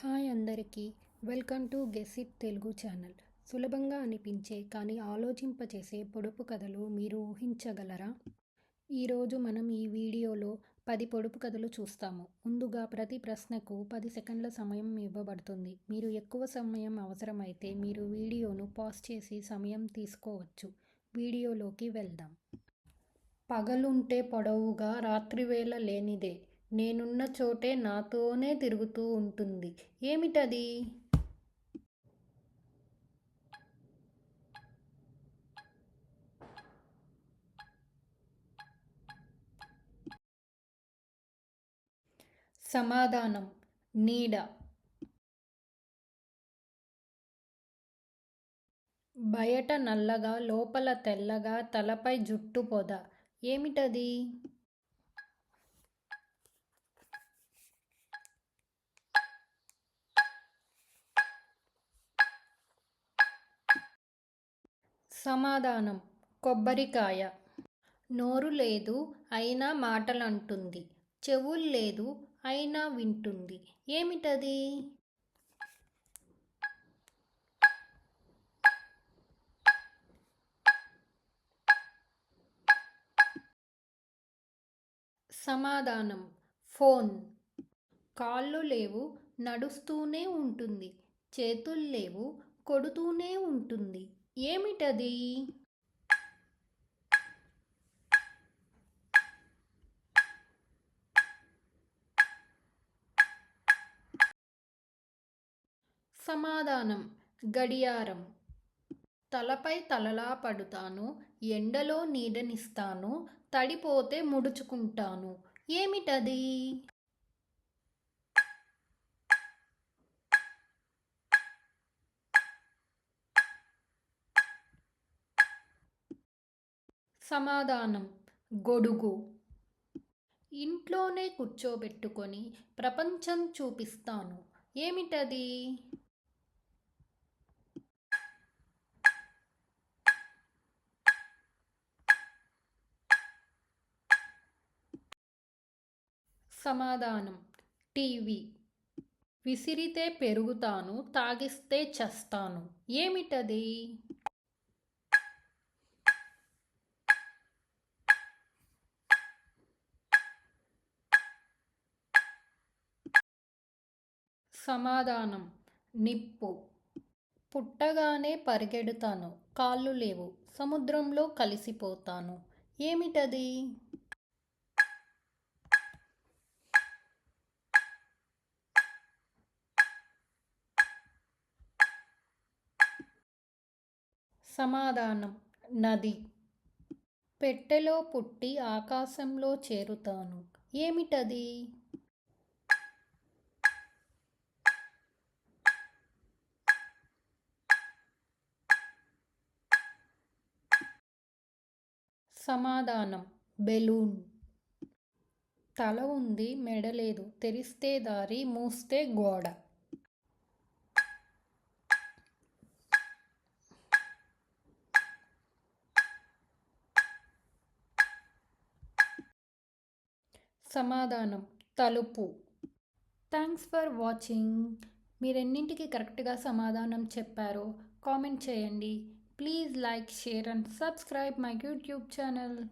Hi అందరికీ welcome to గెసిట్ Telugu channel. సులభంగా అనిపించే కానీ ఆలోచింపచేసే పొడుపు కథలు మీరు ఊహించగలరా? ఈరోజు మనం ఈ వీడియోలో పది పొడుపు కథలు చూస్తాము. ముందుగా ప్రతి ప్రశ్నకు పది సెకండ్ల సమయం ఇవ్వబడుతుంది. మీరు ఎక్కువ సమయం అవసరమైతే మీరు వీడియోను పాజ్ చేసి సమయం తీసుకోవచ్చు. వీడియోలోకి వెళ్దాం. పగలుంటే పొడవుగా రాత్రివేళ లేనిదే నేనున్న చోటే నాతోనే తిరుగుతూ ఉంటుంది. ఏమిటది? సమాధానం. నీడ. బయట నల్లగా లోపల తెల్లగా తలపై జుట్టు పొద. ఏమిటది? సమాధానం. కొబ్బరికాయ. నోరు లేదు అయినా మాటలంటుంది. చెవులు లేదు అయినా వింటుంది. ఏమిటది? సమాధానం. ఫోన్. కాళ్ళు లేవు నడుస్తూనే ఉంటుంది. చేతులు లేవు కొడుతూనే ఉంటుంది. ఏమిటది? సమాధానం. గడియారం. తలపై తలలా పడుతాను. ఎండలో నీడనిస్తాను. తడిపోతే ముడుచుకుంటాను. ఏమిటది? సమాధానం. గొడుగు. ఇంట్లోనే కూర్చోబెట్టుకొని ప్రపంచం చూపిస్తాను. ఏమిటది? సమాధానం. టీవీ. విసిరితే పెరుగుతాను తాగిస్తే చస్తాను. ఏమిటది? సమాధానం. నిప్పు. పుట్టగానే పరిగెడుతాను. కాళ్ళు లేవు. సముద్రంలో కలిసిపోతాను. ఏమిటది? సమాధానం. నది. పెట్టెలో పుట్టి ఆకాశంలో చేరుతాను. ఏమిటది? సమాధానం. బెలూన్. తల ఉంది మెడలేదు తెరిస్తే దారి మూస్తే గోడ. సమాధానం. తలుపు. Thanks for watching. మీరెన్నింటికి కరెక్ట్గా సమాధానం చెప్పారో కామెంట్ చేయండి. Please like, share and subscribe my YouTube channel.